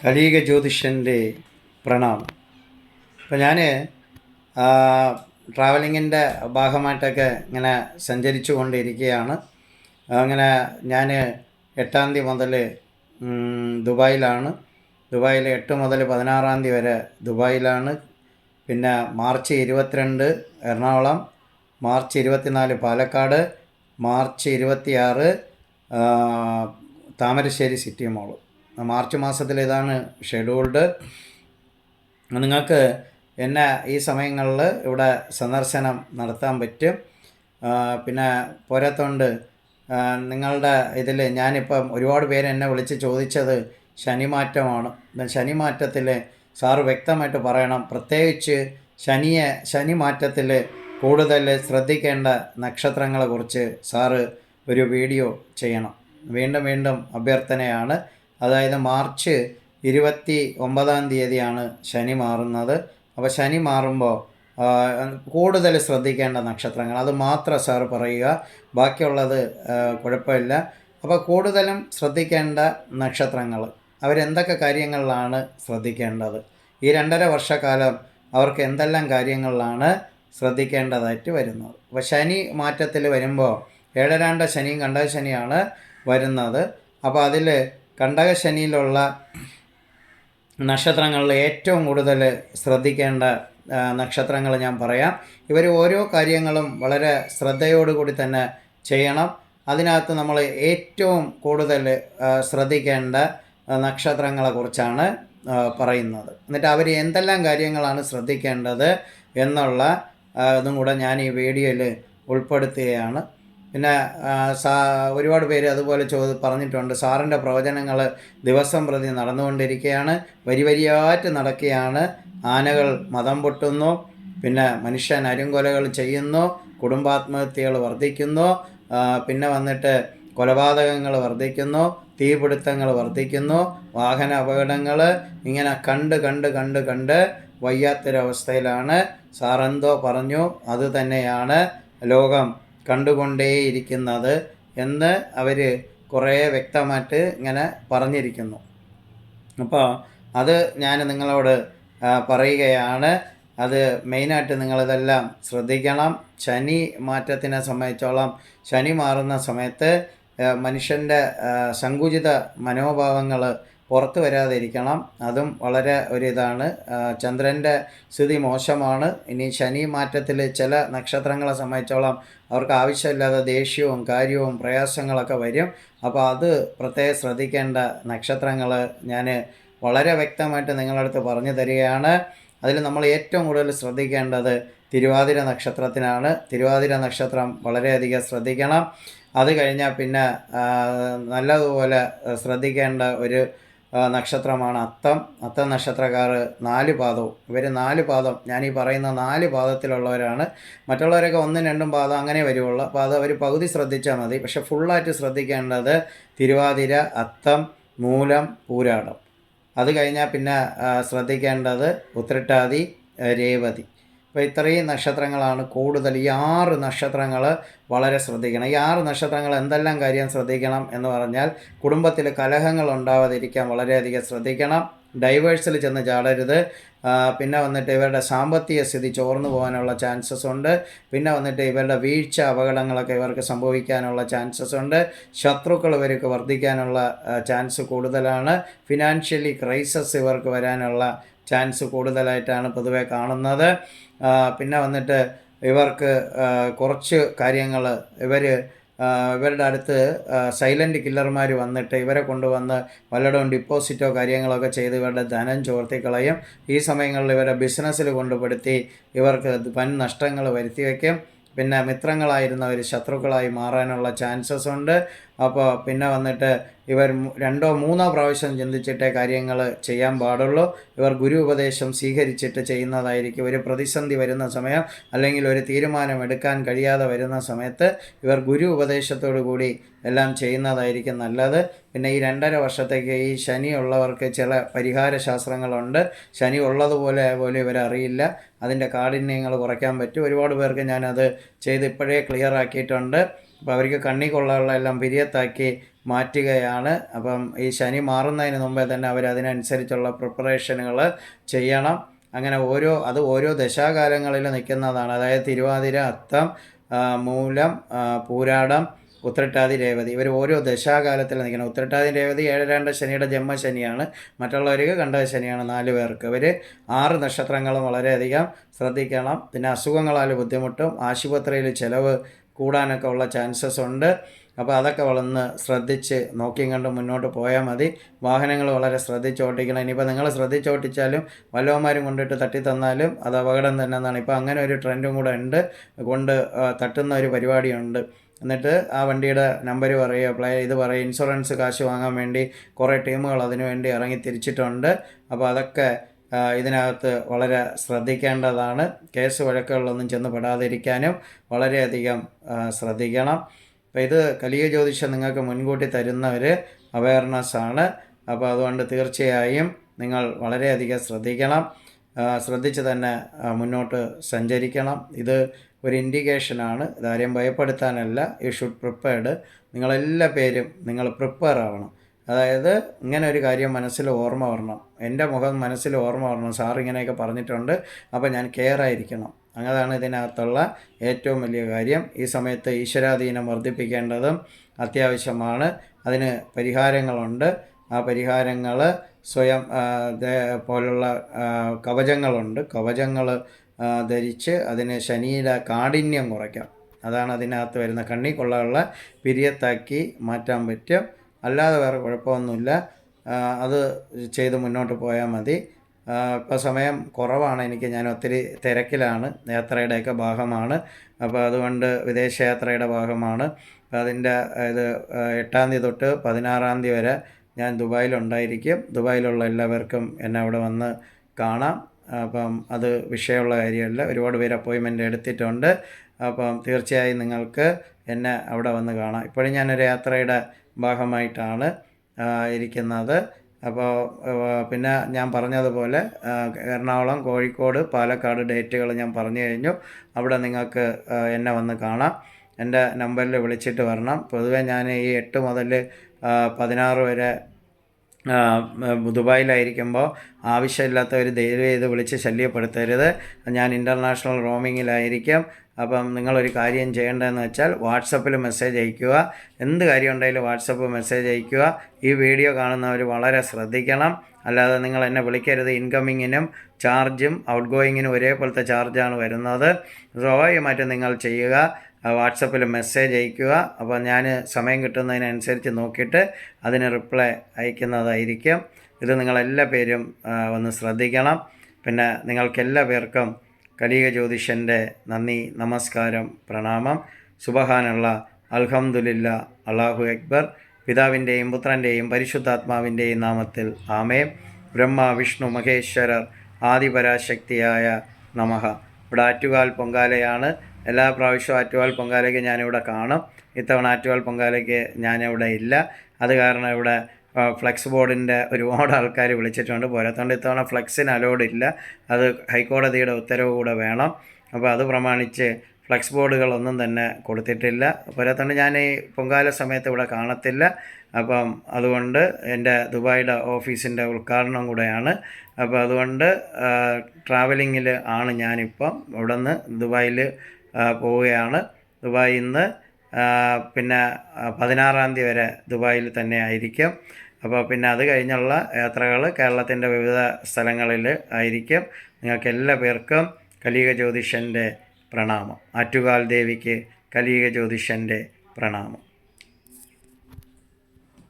കലീക ജ്യോതിഷന്റെ പ്രണാമം. അപ്പോൾ ഞാൻ ട്രാവലിങ്ങിന്റെ ഭാഗമായിട്ടൊക്കെ ഇങ്ങനെ സഞ്ചരിച്ചു കൊണ്ടിരിക്കുകയാണ് അങ്ങനെ ഞാൻ എട്ടാം തീയതി മുതൽ ദുബായിലാണ്. ദുബായിൽ എട്ട് മുതൽ പതിനാറാം തീയതി വരെ ദുബായിലാണ്. പിന്നെ മാർച്ച് ഇരുപത്തിരണ്ട് എറണാകുളം മാർച്ച് ഇരുപത്തിനാല് പാലക്കാട് മാർച്ച് ഇരുപത്തിയാറ് താമരശ്ശേരി സിറ്റി മോൾ. മാർച്ച് മാസത്തിൽ ഇതാണ് ഷെഡ്യൂൾഡ് നിങ്ങൾക്ക് എന്നെ ഈ സമയങ്ങളിൽ ഇവിടെ സന്ദർശനം നടത്താൻ പറ്റും. പിന്നെ പോരാത്തോണ്ട് നിങ്ങളുടെ ഇതിൽ ഞാനിപ്പം ഒരുപാട് പേര് എന്നെ വിളിച്ച് ചോദിച്ചത് ശനിമാറ്റമാണ്. ശനിമാറ്റത്തിൽ സാറ് വ്യക്തമായിട്ട് പറയണം. പ്രത്യേകിച്ച് ശനിയെ ശനിമാറ്റത്തിൽ കൂടുതൽ ശ്രദ്ധിക്കേണ്ട നക്ഷത്രങ്ങളെക്കുറിച്ച് സാറ് ഒരു വീഡിയോ ചെയ്യണം. വീണ്ടും വീണ്ടും അഭ്യർത്ഥനയാണ്. അതായത് മാർച്ച് ഇരുപത്തി ഒമ്പതാം തീയതിയാണ് ശനി മാറുന്നത്. അപ്പോൾ ശനി മാറുമ്പോൾ കൂടുതൽ ശ്രദ്ധിക്കേണ്ട നക്ഷത്രങ്ങൾ. അത് മാത്രം സാർ പറയുക. ബാക്കിയുള്ളത് കുഴപ്പമില്ല. അപ്പോൾ കൂടുതലും ശ്രദ്ധിക്കേണ്ട നക്ഷത്രങ്ങൾ. അവരെന്തൊക്കെ കാര്യങ്ങളിലാണ് ശ്രദ്ധിക്കേണ്ടത്? ഈ രണ്ടര വർഷക്കാലം അവർക്ക് എന്തെല്ലാം കാര്യങ്ങളിലാണ് ശ്രദ്ധിക്കേണ്ടതായിട്ട് വരുന്നത്? അപ്പോൾ ശനി മാറ്റത്തിൽ വരുമ്പോൾ ഏഴരാണ്ട ശനിയും കണ്ട ശനിയാണ് വരുന്നത്. അപ്പോൾ അതിൽ കണ്ടക ശനിയിലുള്ള നക്ഷത്രങ്ങളിൽ ഏറ്റവും കൂടുതൽ ശ്രദ്ധിക്കേണ്ട നക്ഷത്രങ്ങൾ ഞാൻ പറയാം. ഇവർ ഓരോ കാര്യങ്ങളും വളരെ ശ്രദ്ധയോടുകൂടി തന്നെ ചെയ്യണം. അതിനകത്ത് നമ്മൾ ഏറ്റവും കൂടുതൽ ശ്രദ്ധിക്കേണ്ട നക്ഷത്രങ്ങളെക്കുറിച്ചാണ് പറയുന്നത്. എന്നിട്ട് അവർ എന്തെല്ലാം കാര്യങ്ങളാണ് ശ്രദ്ധിക്കേണ്ടത് എന്നുള്ള ഇതും കൂടെ ഞാൻ ഈ വീഡിയോയിൽ ഉൾപ്പെടുത്തുകയാണ്. പിന്നെ സാ ഒരുപാട് പേര് അതുപോലെ ചോ പറഞ്ഞിട്ടുണ്ട്. സാറിന്റെ പ്രവചനങ്ങൾ ദിവസം പ്രതി നടന്നുകൊണ്ടിരിക്കുകയാണ് വരി വരിയായിട്ട് നടക്കുകയാണ്. ആനകൾ മതം പൊട്ടുന്നു. പിന്നെ മനുഷ്യൻ അരുങ്കൊലകൾ ചെയ്യുന്നു. കുടുംബാത്മഹത്യകൾ വർദ്ധിക്കുന്നു. പിന്നെ വന്നിട്ട് കൊലപാതകങ്ങൾ വർദ്ധിക്കുന്നു. തീപിടുത്തങ്ങൾ വർദ്ധിക്കുന്നു. വാഹന അപകടങ്ങൾ ഇങ്ങനെ കണ്ട് കണ്ട് കണ്ട് കണ്ട് വയ്യാത്തൊരവസ്ഥയിലാണ്. സാറെന്തോ പറഞ്ഞു. അത് തന്നെയാണ് ലോകം കണ്ടുകൊണ്ടേയിരിക്കുന്നത് എന്ന് അവർ കുറേ വ്യക്തമായിട്ട് ഇങ്ങനെ പറഞ്ഞിരിക്കുന്നു. അപ്പോൾ അത് ഞാൻ നിങ്ങളോട് പറയുകയാണ്. അത് മെയിനായിട്ട് നിങ്ങളിതെല്ലാം ശ്രദ്ധിക്കണം. ശനി മാറ്റത്തിനെ സംബന്ധിച്ചോളം ശനി മാറുന്ന സമയത്ത് മനുഷ്യന്റെ സങ്കുചിത മനോഭാവങ്ങൾ പുറത്തു വരാതിരിക്കണം. അതും വളരെ ഒരു ഇതാണ് ചന്ദ്രന്റെ സ്ഥിതി മോശമാണ്. ഇനി ശനി മാറ്റത്തിൽ ചില നക്ഷത്രങ്ങളെ സംബന്ധിച്ചോളം അവർക്ക് ആവശ്യമില്ലാതെ ദേഷ്യവും കാര്യവും പ്രയാസങ്ങളൊക്കെ വരും. അപ്പോൾ അത് പ്രത്യേകം ശ്രദ്ധിക്കേണ്ട നക്ഷത്രങ്ങൾ ഞാൻ വളരെ വ്യക്തമായിട്ട് നിങ്ങളുടെ അടുത്ത് പറഞ്ഞു തരികയാണ്. അതിൽ നമ്മൾ ഏറ്റവും കൂടുതൽ ശ്രദ്ധിക്കേണ്ടത് തിരുവാതിര നക്ഷത്രത്തിനാണ്. തിരുവാതിര നക്ഷത്രം വളരെയധികം ശ്രദ്ധിക്കണം. അത് കഴിഞ്ഞാൽ പിന്നെ നല്ലതുപോലെ ശ്രദ്ധിക്കേണ്ട ഒരു നക്ഷത്രമാണ് അത്തം. അത്ത നക്ഷത്രക്കാർ നാല് പാദവും. ഇവർ നാല് പാദം. ഞാൻ ഈ പറയുന്ന നാല് പാദത്തിലുള്ളവരാണ്. മറ്റുള്ളവരൊക്കെ ഒന്നും രണ്ടും പാദം അങ്ങനെ വരുവുള്ളൂ. അപ്പോൾ അത് അവർ പകുതി ശ്രദ്ധിച്ചാൽ മതി. പക്ഷെ ഫുള്ളായിട്ട് ശ്രദ്ധിക്കേണ്ടത് തിരുവാതിര അത്തം മൂലം പൂരാടം. അത് കഴിഞ്ഞാൽ പിന്നെ ശ്രദ്ധിക്കേണ്ടത് ഉത്രട്ടാതി രേവതി. അപ്പോൾ ഇത്രയും നക്ഷത്രങ്ങളാണ് കൂടുതൽ ഈ ആറ് നക്ഷത്രങ്ങൾ വളരെ ശ്രദ്ധിക്കണം. ഈ ആറ് നക്ഷത്രങ്ങൾ എന്തെല്ലാം കാര്യം ശ്രദ്ധിക്കണം എന്ന് പറഞ്ഞാൽ കുടുംബത്തിൽ കലഹങ്ങൾ ഉണ്ടാവാതിരിക്കാൻ വളരെയധികം ശ്രദ്ധിക്കണം. ഡൈവേഴ്സിൽ ചെന്ന് ചാടരുത്. പിന്നെ വന്നിട്ട് ഇവരുടെ സാമ്പത്തിക സ്ഥിതി ചോർന്നു പോകാനുള്ള ചാൻസസ് ഉണ്ട്. പിന്നെ വന്നിട്ട് ഇവരുടെ വീഴ്ച അപകടങ്ങളൊക്കെ ഇവർക്ക് സംഭവിക്കാനുള്ള ചാൻസസ് ഉണ്ട്. ശത്രുക്കൾ ഇവർക്ക് വർദ്ധിക്കാനുള്ള ചാൻസ് കൂടുതലാണ്. ഫിനാൻഷ്യലി ക്രൈസസ് ഇവർക്ക് വരാനുള്ള ചാൻസ് കൂടുതലായിട്ടാണ് പൊതുവെ കാണുന്നത്. പിന്നെ വന്നിട്ട് ഇവർക്ക് കുറച്ച് കാര്യങ്ങൾ ഇവർ ഇവരുടെ അടുത്ത് സൈലന്റ് കില്ലർമാർ വന്നിട്ട് ഇവരെ കൊണ്ടുവന്ന് വല്ലയിടവും ഡിപ്പോസിറ്റോ കാര്യങ്ങളൊക്കെ ചെയ്ത് ഇവരുടെ ധനം ചോർത്തിക്കളയും. ഈ സമയങ്ങളിൽ ഇവരെ ബിസിനസ്സിൽ കൊണ്ടുപെടുത്തി ഇവർക്ക് വൻ നഷ്ടങ്ങൾ വരുത്തി വയ്ക്കും പിന്നെ മിത്രങ്ങളായിരുന്നവർ ശത്രുക്കളായി മാറാനുള്ള ചാൻസസ് ഉണ്ട്. അപ്പോൾ പിന്നെ വന്നിട്ട് ഇവർ രണ്ടോ മൂന്നോ പ്രാവശ്യം ചിന്തിച്ചിട്ടേ കാര്യങ്ങൾ ചെയ്യാൻ പാടുള്ളൂ. ഇവർ ഗുരു ഉപദേശം സ്വീകരിച്ചിട്ട് ചെയ്യുന്നതായിരിക്കും. ഒരു പ്രതിസന്ധി വരുന്ന സമയം അല്ലെങ്കിൽ ഒരു തീരുമാനം എടുക്കാൻ കഴിയാതെ വരുന്ന സമയത്ത് ഇവർ ഗുരു ഉപദേശത്തോടു കൂടി എല്ലാം ചെയ്യുന്നതായിരിക്കും നല്ലത്. പിന്നെ ഈ രണ്ടര വർഷത്തേക്ക് ഈ ശനി ഉള്ളവർക്ക് ചില പരിഹാര ശാസ്ത്രങ്ങളുണ്ട് ശനി ഉള്ളതുപോലെ പോലും ഇവരറിയില്ല അതിന്റെ കാഠിന്യങ്ങൾ കുറയ്ക്കാൻ പറ്റും. ഒരുപാട് പേർക്ക് ഞാനത് ചെയ്ത് ഇപ്പോഴേ ക്ലിയർ ആക്കിയിട്ടുണ്ട്. അപ്പോൾ അവർക്ക് കണ്ണി കൊള്ളാനുള്ള എല്ലാം പിരിയത്താക്കി മാറ്റുകയാണ്. അപ്പം ഈ ശനി മാറുന്നതിന് മുമ്പേ തന്നെ അവർ അതിനനുസരിച്ചുള്ള പ്രിപ്പറേഷനുകൾ ചെയ്യണം. അങ്ങനെ ഓരോ അത് ഓരോ ദശാകാലങ്ങളിൽ നിൽക്കുന്നതാണ്. അതായത് തിരുവാതിര അത്തം മൂലം പൂരാടം ഉത്രട്ടാതി രേവതി. ഇവർ ഓരോ ദശാകാലത്തിൽ നിൽക്കണം. ഉത്രട്ടാതി രേവതി ഏഴരാണ്ട ശനിയുടെ ജന്മശനിയാണ്. മറ്റുള്ളവർക്ക് കണ്ട ശനിയാണ് നാല് പേർക്ക്. ഇവർ ആറ് നക്ഷത്രങ്ങളും വളരെയധികം ശ്രദ്ധിക്കണം. പിന്നെ അസുഖങ്ങളാൽ ബുദ്ധിമുട്ടും. ആശുപത്രിയിൽ ചിലവ് കൂടാനൊക്കെ ഉള്ള ചാൻസസ് ഉണ്ട്. അപ്പോൾ അതൊക്കെ വളർന്ന് ശ്രദ്ധിച്ച് നോക്കിയും കണ്ട് മുന്നോട്ട് പോയാൽ മതി. വാഹനങ്ങൾ വളരെ ശ്രദ്ധിച്ച് ഓട്ടിക്കണം ഇനിയിപ്പോൾ നിങ്ങൾ ശ്രദ്ധിച്ച് ഓട്ടിച്ചാലും വല്ലവന്മാരും കൊണ്ടിട്ട് തട്ടി തന്നാലും അത് അപകടം തന്നെ എന്നാണ്. ഇപ്പോൾ അങ്ങനെ ഒരു ട്രെൻഡും കൂടെ ഉണ്ട്. കൊണ്ട് തട്ടുന്ന ഒരു പരിപാടിയുണ്ട്. എന്നിട്ട് ആ വണ്ടിയുടെ നമ്പർ പറയുക പ്ലേ ഇത് പറയുക ഇൻഷുറൻസ് കാശ് വാങ്ങാൻ വേണ്ടി കുറേ ടീമുകൾ അതിനുവേണ്ടി ഇറങ്ങി തിരിച്ചിട്ടുണ്ട്. അപ്പോൾ അതൊക്കെ ഇതിനകത്ത് വളരെ ശ്രദ്ധിക്കേണ്ടതാണ്. കേസ് വഴക്കുകളിലൊന്നും ചെന്ന് പെടാതിരിക്കാനും വളരെയധികം ശ്രദ്ധിക്കണം. അപ്പോൾ ഇത് കലിക ജ്യോതിഷം നിങ്ങൾക്ക് മുൻകൂട്ടി തരുന്ന ഒരു അവയർനെസ് ആണ്. അപ്പോൾ അതുകൊണ്ട് തീർച്ചയായും നിങ്ങൾ വളരെയധികം ശ്രദ്ധിക്കണം. ശ്രദ്ധിച്ച് തന്നെ മുന്നോട്ട് സഞ്ചരിക്കണം. ഇത് ഒരു ഇൻഡിക്കേഷനാണ് ഇതാരെയും ഭയപ്പെടുത്താനല്ല. യു ഷുഡ് പ്രിപ്പയർഡ് നിങ്ങളെല്ലാ പേരും നിങ്ങൾ പ്രിപ്പയർ ആവണം. അതായത് ഇങ്ങനെ ഒരു കാര്യം മനസ്സിൽ ഓർമ്മ വരണം. എന്റെ മുഖം മനസ്സിൽ ഓർമ്മ വരണം. സാർ ഇങ്ങനെയൊക്കെ പറഞ്ഞിട്ടുണ്ട്. അപ്പോൾ ഞാൻ കെയർ ആയിരിക്കണം. അങ്ങനെയാണ് ഇതിനകത്തുള്ള ഏറ്റവും വലിയ കാര്യം. ഈ സമയത്ത് ഈശ്വരാധീനം വർദ്ധിപ്പിക്കേണ്ടതും അത്യാവശ്യമാണ്. അതിന് പരിഹാരങ്ങളുണ്ട്. ആ പരിഹാരങ്ങൾ സ്വയം പോലുള്ള കവചങ്ങളുണ്ട്. കവചങ്ങൾ ധരിച്ച് അതിന് ശനിയുടെ കാഠിന്യം കുറയ്ക്കാം. അതാണ് അതിനകത്ത് വരുന്ന കണ്ണി കൊള്ളയുള്ള പിരിയത്താക്കി മാറ്റാൻ പറ്റും. അല്ലാതെ വേറെ കുഴപ്പമൊന്നുമില്ല. അത് ചെയ്ത് മുന്നോട്ട് പോയാൽ മതി. ഇപ്പോൾ സമയം കുറവാണ് എനിക്ക്. ഞാൻ ഒത്തിരി തിരക്കിലാണ്. യാത്രയുടെയൊക്കെ ഭാഗമാണ്. അപ്പോൾ അതുകൊണ്ട് വിദേശയാത്രയുടെ ഭാഗമാണ്. അതിന്റെ ഇത് എട്ടാം തീയതി തൊട്ട് പതിനാറാം തീയതി വരെ ഞാൻ ദുബായിലുണ്ടായിരിക്കും. ദുബായിലുള്ള എല്ലാവർക്കും എന്നെ അവിടെ വന്ന് കാണാം. അപ്പം അത് വിഷയമുള്ള കാര്യമല്ല. ഒരുപാട് പേര് അപ്പോയിൻമെന്റ് എടുത്തിട്ടുണ്ട്. അപ്പം തീർച്ചയായും നിങ്ങൾക്ക് എന്നെ അവിടെ വന്ന് കാണാം. ഇപ്പോഴും ഞാനൊരു യാത്രയുടെ ഭാഗമായിട്ടാണ് ഇരിക്കുന്നത്. അപ്പോൾ പിന്നെ ഞാൻ പറഞ്ഞതുപോലെ എറണാകുളം കോഴിക്കോട് പാലക്കാട് ഡേറ്റുകൾ ഞാൻ പറഞ്ഞു കഴിഞ്ഞു. അവിടെ നിങ്ങൾക്ക് എന്നെ വന്ന് കാണാം. എന്റെ നമ്പറിൽ വിളിച്ചിട്ട് വരണം. പൊതുവേ ഞാൻ ഈ എട്ട് മുതൽ പതിനാറ് വരെ ദുബായിലായിരിക്കുമ്പോൾ ഒരു ദയവ് ചെയ്ത് വിളിച്ച് ശല്യപ്പെടുത്തരുത്. ഞാൻ ഇന്റർനാഷണൽ റോമിങ്ങിലായിരിക്കും. അപ്പം നിങ്ങളൊരു കാര്യം ചെയ്യേണ്ടതെന്ന് വെച്ചാൽ വാട്സപ്പിൽ മെസ്സേജ് അയയ്ക്കുക എന്ത് കാര്യം ഉണ്ടെങ്കിലും വാട്സപ്പ് മെസ്സേജ് അയയ്ക്കുക ഈ വീഡിയോ കാണുന്നവർ വളരെ ശ്രദ്ധിക്കണം. അല്ലാതെ നിങ്ങൾ എന്നെ വിളിക്കരുത്. ഇൻകമ്മിങ്ങിനും ചാർജും ഔട്ട് ഗോയിങ്ങിനും ഒരേപോലത്തെ ചാർജാണ് വരുന്നത്. സ്വാഭാവികമായിട്ടും നിങ്ങൾ ചെയ്യുക. വാട്സപ്പിൽ മെസ്സേജ് അയയ്ക്കുക അപ്പോൾ ഞാൻ സമയം കിട്ടുന്നതിനനുസരിച്ച് നോക്കിയിട്ട് അതിന് റിപ്ലൈ അയക്കുന്നതായിരിക്കും. ഇത് നിങ്ങളെല്ലാ പേരും ഒന്ന് ശ്രദ്ധിക്കണം. പിന്നെ നിങ്ങൾക്കെല്ലാ പേർക്കും കലിക ജ്യോതിഷന്റെ നന്ദി നമസ്കാരം പ്രണാമം. സുബഹാനുള്ള. അൽഹംദുലില്ല. അള്ളാഹു അക്ബർ. പിതാവിന്റെയും പുത്രന്റെയും പരിശുദ്ധാത്മാവിന്റെയും നാമത്തിൽ ആമേ ബ്രഹ്മ വിഷ്ണു മഹേശ്വരർ ആദിപരാശക്തിയായ നമഹ. ഇവിടെ ആറ്റുകാൽ പൊങ്കാലയാണ്. എല്ലാ പ്രാവശ്യവും ആറ്റുകാൽ പൊങ്കാലയ്ക്ക് ഞാനിവിടെ കാണും. ഇത്തവണ ആറ്റുകാൽ പൊങ്കാലയ്ക്ക് ഞാനിവിടെ ഇല്ല. അത് കാരണം ഇവിടെ ഫ്ലെക്സ് ബോർഡിന്റെ ഒരുപാട് ആൾക്കാർ വിളിച്ചിട്ടുണ്ട്. പോരാത്തോണ്ട് ഇത്തവണ ഫ്ലെക്സിന് അലോഡ് ഇല്ല. അത് ഹൈക്കോടതിയുടെ ഉത്തരവ് കൂടെ വേണം. അപ്പോൾ അത് പ്രമാണിച്ച് ഫ്ലെക്സ് ബോർഡുകളൊന്നും തന്നെ കൊടുത്തിട്ടില്ല. പോരാത്തോണ്ട് ഞാൻ ഈ പൊങ്കാല സമയത്ത് ഇവിടെ കാണത്തില്ല. അപ്പം അതുകൊണ്ട് എന്റെ ദുബായിയുടെ ഓഫീസിന്റെ ഉദ്ഘാടനം കൂടെയാണ്. അപ്പോൾ അതുകൊണ്ട് ട്രാവലിങ്ങിൽ ആണ് ഞാനിപ്പം ഇവിടെ നിന്ന് ദുബായിൽ പോവുകയാണ്. ദുബായിൽ ഇന്ന് പിന്നെ പതിനാറാം തീയതി വരെ ദുബായിൽ തന്നെ ആയിരിക്കും. അപ്പോൾ പിന്നെ അത് കഴിഞ്ഞുള്ള യാത്രകൾ കേരളത്തിന്റെ വിവിധ സ്ഥലങ്ങളിൽ ആയിരിക്കും. നിങ്ങൾക്ക് എല്ലാ പേർക്കും കലിക ജ്യോതിഷന്റെ പ്രണാമം. ആറ്റുകാൽ ദേവിക്ക് കലിക ജ്യോതിഷന്റെ പ്രണാമം.